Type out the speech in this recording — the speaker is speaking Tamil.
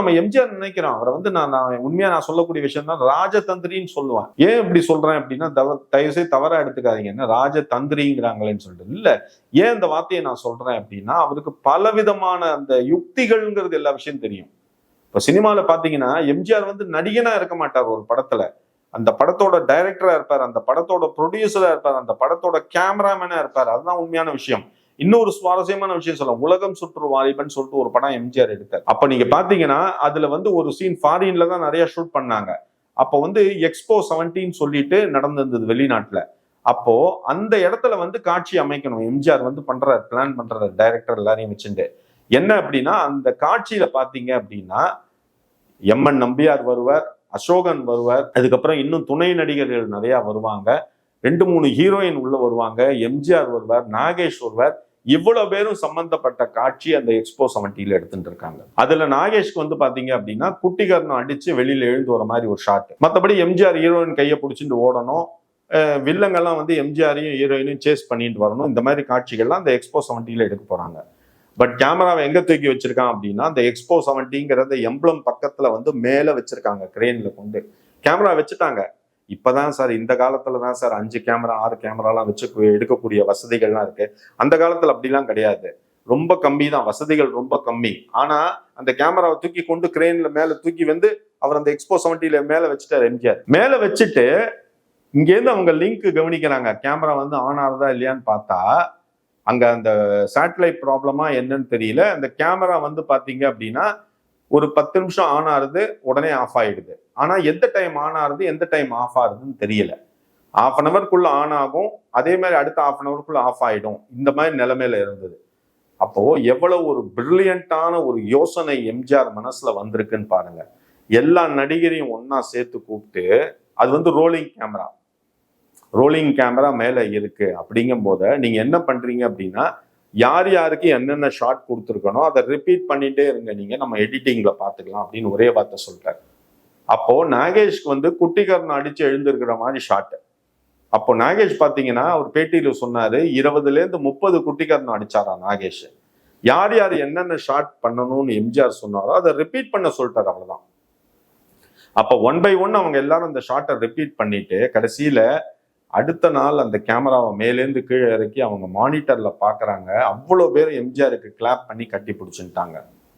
நம்ம எம்ஜிஆர் நினைக்கிறோம். அவரை வந்து நான் நான் உண்மையா நான் சொல்லக்கூடிய விஷயம் தான் ராஜதந்திரின்னு சொல்லுவேன். ஏன் இப்படி சொல்றேன் அப்படின்னா தவ தயவு செய்து தவறா எடுத்துக்காதீங்க. என்ன? ராஜதந்திரிங்கிறாங்களேன்னு சொல்லிட்டு இல்ல. ஏன் இந்த வார்த்தையை நான் சொல்றேன் அப்படின்னா அவருக்கு பல விதமான அந்த யுக்திகள்ங்கிறது எல்லா விஷயம் தெரியும். இப்ப சினிமால பாத்தீங்கன்னா எம்ஜிஆர் வந்து நடிகனா இருக்க மாட்டார் ஒரு படத்துல. அந்த படத்தோட டைரக்டரா இருப்பார். அந்த படத்தோட ப்ரொடியூசரா இருப்பார். அந்த படத்தோட கேமராமேனா இருப்பார். அதுதான் உண்மையான விஷயம். இன்னொரு சுவாரஸ்யமான விஷயம் சொல்லலாம். உலகம் சுற்று வாலிபன் சொல்லிட்டு ஒரு படம் எம்ஜிஆர் எடுத்தார். அப்ப நீங்க பாத்தீங்கன்னா அதுல வந்து ஒரு சீன் ஃபாரின்ல தான் நிறைய ஷூட் பண்ணாங்க. அப்போ வந்து எக்ஸ்போ செவன்டீன் சொல்லிட்டு நடந்திருந்தது வெளிநாட்டுல. அப்போ அந்த இடத்துல வந்து காட்சி அமைக்கணும். எம்ஜிஆர் வந்து பண்ற பிளான் பண்ற டைரக்டர் எல்லாரையும் வச்சுட்டு. என்ன அப்படின்னா அந்த காட்சியில பாத்தீங்க அப்படின்னா எம்என் நம்பியார் வருவார் அசோகன் வருவார் அதுக்கப்புறம் இன்னும் துணை நடிகர்கள் நிறைய வருவாங்க. ரெண்டு மூணு ஹீரோயின் உள்ள வருவாங்க. எம்ஜிஆர் வருவார் நாகேஷ் வருவார். இவ்வளவு பேரும் சம்பந்தப்பட்ட காட்சி அந்த எக்ஸ்போ செவன்டில எடுத்துட்டு இருக்காங்க. அதுல நாகேஷ்க்கு வந்து பாத்தீங்க அப்படின்னா குட்டிகர்ணம் அடிச்சு வெளியில எழுந்து வர மாதிரி ஒரு ஷாட் மத்தபடி எம்ஜிஆர் ஹீரோயின் கையை பிடிச்சிட்டு ஓடணும். வில்லங்கெல்லாம் வந்து எம்ஜிஆரையும் ஹீரோயினையும் சேஸ் பண்ணிட்டு வரணும். இந்த மாதிரி காட்சிகள்லாம் அந்த எக்ஸ்போ செவன்ட்டியில எடுக்க போறாங்க. பட் கேமராவை எங்க தூக்கி வச்சிருக்கான் அப்படின்னா அந்த எக்ஸ்போ செவன்ட்டிங்கிறத எம்ப்ளம் பக்கத்துல வந்து மேல வச்சிருக்காங்க கிரெயின்ல கொண்டு. கேமரா வச்சுட்டாங்க. இப்போதான் சார் இந்த காலத்துல தான் சார் அஞ்சு கேமரா ஆறு கேமராலாம் வச்சு எடுக்கக்கூடிய வசதிகள்லாம் இருக்கு. அந்த காலத்துல அப்படிலாம் கிடையாது. ரொம்ப கம்மி தான் வசதிகள் ரொம்ப கம்மி. ஆனா அந்த கேமராவை தூக்கி கொண்டு கிரேன்ல மேல தூக்கி வந்து அவர் அந்த எக்ஸ்போ செவன்டில மேல வச்சுட்டார் எம்ஜிஆர். மேல வச்சுட்டு இங்கேருந்து அவங்க லிங்க் கவனிக்கிறாங்க. கேமரா வந்து ஆன் ஆகுதா இல்லையான்னு பார்த்தா அங்க அந்த சேட்டலைட் ப்ராப்ளமா என்னன்னு தெரியல. அந்த கேமரா வந்து பாத்தீங்க அப்படின்னா ஒரு பத்து நிமிஷம் ஆன் ஆகுது உடனே ஆஃப் ஆயிடுது. ஆனால் எந்த டைம் ஆன் ஆறுது எந்த டைம் ஆஃப் ஆகுதுன்னு தெரியல. ஆஃப் அன் அவர்க்குள்ள ஆன் ஆகும் அதே மாதிரி அடுத்த ஆஃப் அன் அவர்க்குள்ள ஆஃப் ஆயிடும். இந்த மாதிரி நிலைமையில இருந்தது. அப்போ எவ்வளவு ஒரு பிரில்லியண்டான ஒரு யோசனை எம்ஜிஆர் மனசுல வந்திருக்குன்னு பாருங்க. எல்லா நடிகரையும் ஒன்னா சேர்த்து கூப்பிட்டு அது வந்து ரோலிங் கேமரா ரோலிங் கேமரா மேலே இருக்கு. அப்படிங்கும் போத நீங்க என்ன பண்றீங்க அப்படின்னா யார் யாருக்கு என்னென்ன ஷார்ட் கொடுத்துருக்கனோ அதை ரிப்பீட் பண்ணிகிட்டே இருங்க. நீங்கள் நம்ம எடிட்டிங்கில் பார்த்துக்கலாம் அப்படின்னு ஒரே வார்த்தை சொல்கிறாரு அப்போது நாகேஷ்க்கு வந்து குட்டிகர்ணம் அடித்து எழுந்திருக்கிற மாதிரி ஷார்ட்டு அப்போ நாகேஷ் பார்த்தீங்கன்னா அவர் பேட்டியில் சொன்னார் இருபதுலேருந்து முப்பது குட்டிகர்ணம் அடிச்சாரா நாகேஷ். யார் யார் என்னென்ன ஷார்ட் பண்ணணும்னு எம்ஜிஆர் சொன்னாரோ அதை ரிப்பீட் பண்ண சொல்லிட்டார் அவ்வளோதான் அப்போ ஒன் பை ஒன் அவங்க எல்லாரும் அந்த ஷார்ட்டை ரிப்பீட் பண்ணிட்டு கடைசியில் அடுத்த நாள் அந்த கேமராவை மேலேருந்து கீழே இறக்கி அவங்க மானிட்டரில் பார்க்குறாங்க அவ்வளோ பேர் எம்ஜிஆருக்கு கிளாப் பண்ணி கட்டி பிடிச்சின்ட்டாங்க